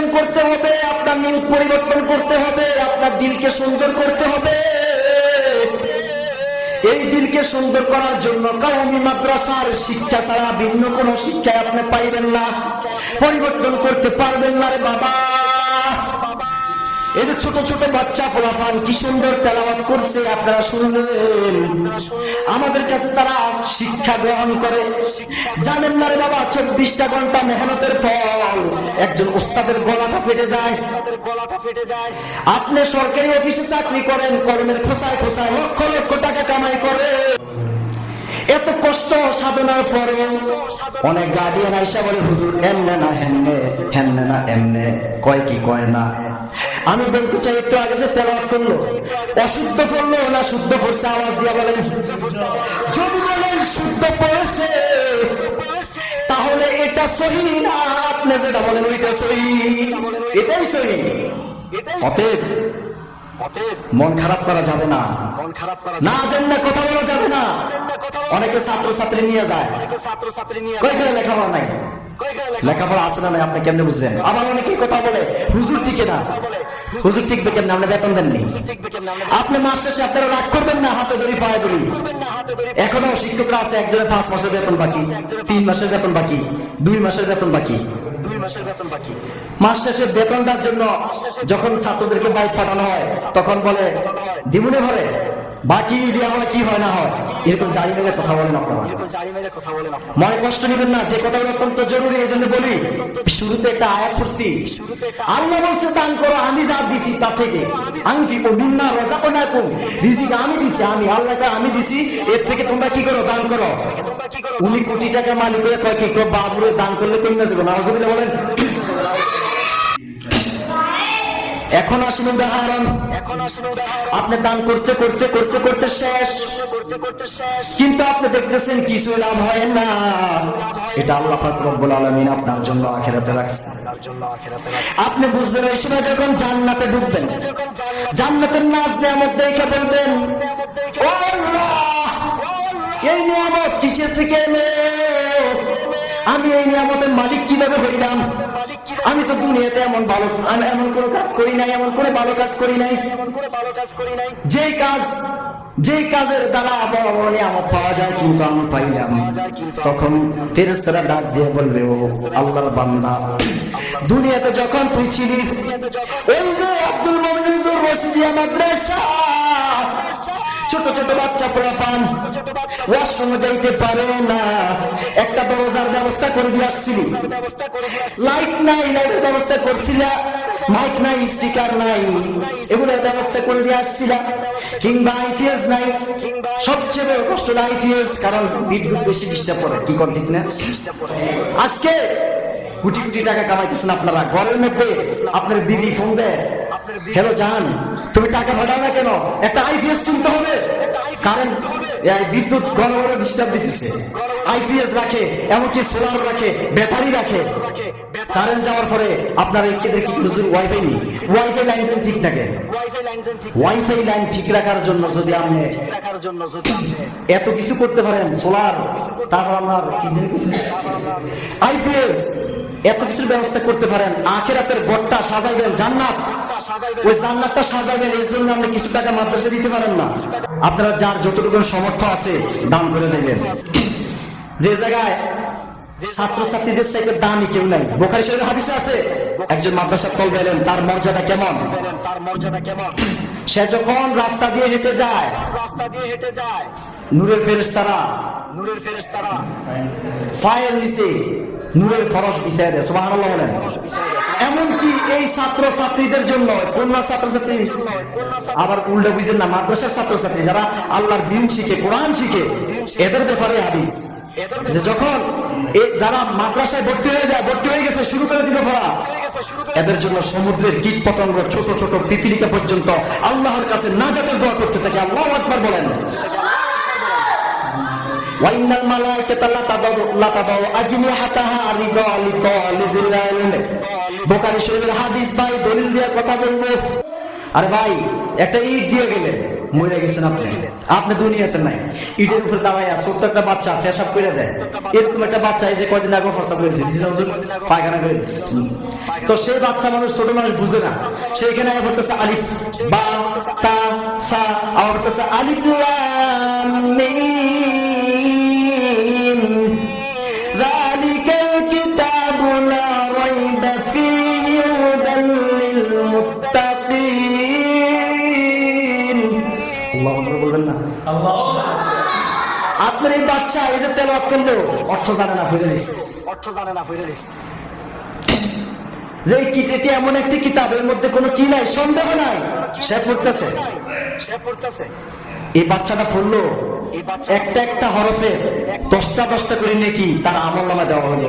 পরিবর্তন করতে হবে, আপনার নিয়ত পরিবর্তন করতে হবে, আপনার দিলকে সুন্দর করতে হবে। এই দিলকে সুন্দর করার জন্য কাউমি মাদ্রাসার শিক্ষা ছাড়া ভিন্ন কোন শিক্ষায় আপনি পাইবেন না, পরিবর্তন করতে পারবেন না রে বাবা। এই যে ছোট ছোট বাচ্চা ফলাফান কি সুন্দর তেলাওয়াত করছে আপনারা শুনলেন। আমাদের কাছে তারা শিক্ষা গ্রহণ করে। জানেন না রে বাবা, চব্বিশটা ঘণ্টা মেহনতের ফল। একজন ওস্তাদের গলাটা ফেটে যায়। গলাটা ফেটে যায় আপনি সরকারি অফিসে চাকরি করেন কর্মের খোসায় খোসায় লক্ষ লক্ষ টাকা কামাই করে এত কষ্ট সাধনার পরে অনেক গার্ডিয়ান আইসা বলে, হুজুর, এমনে না হেমনে হেমনে না এমনে, কয় কি কয় না? আমি বলতে চাই, একটু আগে যে তেলাওয়াত করল, অশুদ্ধ পড়ল না শুদ্ধ পড়ছে আওয়াজ দিয়া বলেন। যদি শুদ্ধ পড়েছে তাহলে এটা সহি না? আপনি যেটা বলেন, ওইটা সহি। এটাই সহি। অতএব মন খারাপ করা যাবে না। মন খারাপ করা না জানলে কথা বলা যাবে না। অনেকে ছাত্র ছাত্রী নিয়ে যায়। ছাত্র ছাত্রী নিয়ে লেখাপড়া নাই? লেখাপড়া আছে না আপনি কেমনে বুঝলেন? আবার অনেকেই কথা বলে, হুজুর টিকে না। হুজুর টিকবে কেমনে? আপনি বেতন দেননি? আপনি মাস শেষে আপনারা রাগ করবেন না, হাতে ধরি, পায়ে ধরি। এখনও শিক্ষকরা আছে, একজনের পাঁচ মাসের বেতন বাকি, তিন মাসের বেতন বাকি, দুই মাসের বেতন বাকি। বেতন বাকি মাস শেষে বেতনটার জন্য যখন ছাত্রদেরকে বাইক পাঠানো হয়, তখন বলে দিবনে ভরে বাকি দিয়ে আমার কি হয় না হয়, এরকম জানি মেলে কথা বলেন আপনারা। জারি মনে কষ্ট নেবেন না, যে কথাগুলো অত্যন্ত জরুরি, এই জন্য বলি, শুরুতে একটা আয়াত করছি আল্লাহ বলছে, দান করো, আমি যা দিছি তা থেকে। আমি কি করব না রোজা করে না রিজিক আমি দিছি, আমি আল্লাহকে আমি দিছি, এর থেকে তোমরা কি করো? দান করো। উনি কোটি টাকা মালিক হয়ে কয় বাবুরে দান করলে না যাবে। নারাজুবিল্লাহ বলেন। এখন আসুন উদাহরণ। এখন আসলে উদাহরণ। আপনি দান করতে করতে করতে করতে শেষ। করতে করতে শেষ। কিন্তু আপনি দেখতেছেন কিছু লাভ হয় না। এটা আল্লাহ পাক রব্বুল আলামিন আপনার জন্য আখেরাতে রাখছে। আপনি বুঝবেন ওই সময় যখন জান্নাতে ঢুকবেন যখন জান্নাতের নাচ নিয়ামত দেখে বলবেন ও আল্লাহ। এই নিয়ামত কিসের থেকে এলো? আমি এই নিয়ামতের মালিক কীভাবে হইলাম? আমি তো দুনিয়াতে এমন ভালো, আমি এমন কোনো কাজ করি নাই, এমন করে ভালো কাজ করি নাই। এমন ভালো কাজ করি নাই যে কাজ যে কাজের দ্বারা বড় বড় নিয়ামত পাওয়া যায় কিন্তু আমি পাইলাম। তখন ফেরেস্তারা ডাক দিয়ে বলবে, ও আল্লাহর বান্দা, দুনিয়াতে যখন তুই ছিলি, ওই যে আব্দুল মমিনুর রশিদিয়া মাদ্রাসা ছোট ছোট বাচ্চা পোড়া পান ওয়াশরুমে যাইতে পারে না। একটা দরজার ব্যবস্থা করে দিয়ে আসছিলি। লাইট নাই, লাইটের ব্যবস্থা করছিলা। মাইক নাই, স্পিকার নাই। এগুলোর ব্যবস্থা করে দিয়ে কিংবা আইপিএস নাই। সবচেয়ে বড় কষ্ট আইপিএস, কারণ বিদ্যুৎ বেশি ডিস্টার্ব করে। কি কর ঠিক না? আজকে কোটি কোটি টাকা কামাইতেছেন আপনারা। ঘরের মধ্যে আপনার বিবি ফোন দেয়। হ্যালো জান তুমি টাকা পাঠাও না কেন? একটা আইপিএস কিনতে হবে। কারণ বিদ্যুৎ ঘন ডিস্টার্ব দিতেছে। আইপিএস রাখে, এমনকি সোলার রাখে ব্যাটারি রাখে। কারেন্ট যাওয়ার পরে আপনার এই ক্ষেত্রে কি হুজুর ওয়াইফাই নেই? ওয়াইফাই লাইন যেন ঠিক থাকে। ওয়াইফাই লাইন ঠিক ওয়াইফাই লাইন ঠিক রাখার জন্য যদি আপনি রাখার জন্য যদি আপনি এত কিছু করতে পারেন সোলার তারপর আপনার আইপিএস এত কিছুর ব্যবস্থা করতে পারেন। আখেরাতের ঘরটা সাজাইবেন জান্নাত। সাজাইবেন ওই জান্নাতটা সাজাবেন এই জন্য আপনি কিছু টাকা মাদ্রাসা দিতে পারেন না। আপনারা যার যতটুকু সমর্থ আছে দান করে যাবেন যে জায়গায় ছাত্রছাত্রীদের চাইতে দামই কেউ নাই। বোখারি শরীফের হাদিসে আছে একজন মাদ্রাসার তল গেলেন তার মর্যাদা কেমন? তার মর্যাদা কেমন সে যখন রাস্তা দিয়ে হেঁটে যায় রাস্তা দিয়ে হেঁটে যায় নূরের ফেরেশতারা নূরের ফেরেশতারা। পায়ের নিচে নূরের ফরস বিছায় দেয়, সুবহানাল্লাহ বলেন। এমনকি এই ছাত্র ছাত্রীদের জন্য কন্যা আবার উল্টা বুঝেন না, মাদ্রাসার যারা আল্লাহর দিন শিখে, কোরআন শিখে, এদের ব্যাপারে হাদিস। যে যখন যারা মাদ্রাসায় ভর্তি হয়ে যায়, ভর্তি হয়ে গেছে, শুরু করে দিল পড়া এদের জন্য সমুদ্রের কীট পতঙ্গ, ছোট ছোট পিপিলিকা পর্যন্ত আল্লাহর কাছে নাজাতের দোয়া করতে থাকে। আল্লাহ আকবার বলেন। আরে ভাই, একটা দিয়ে মরে গেছেন আপনি। আপনি দুনিয়াতে নাই। ইটের উপরে দাঁড়াইয়া ছোট্ট একটা বাচ্চা পেশাব করে দেয়। এরকম একটা বাচ্চা এই যে কয়দিন আগে ফসা করেছে পায়খানা করে তো সেই বাচ্চা মানুষ, ছোট মানুষ বুঝে না। সেইখানে আগে করতেছে আলিফ, বা, তা, সা, আবার করতেছে আলিফ কথা বলবেন না? আপনার এই বাচ্চা এই যে তেল করল অর্থ জানে না ফিরে অর্থ জানে না ফিরে যে কিটেটি এমন একটি কিতাবের মধ্যে কোনো কি নাই সন্দেহ নাই। সে পড়তেছে। সে পড়তেছে। এই বাচ্চাটা পড়ল। একটা একটা হরফে দশটা দশটা করে নাকি তার আমল নামা দেওয়া হলো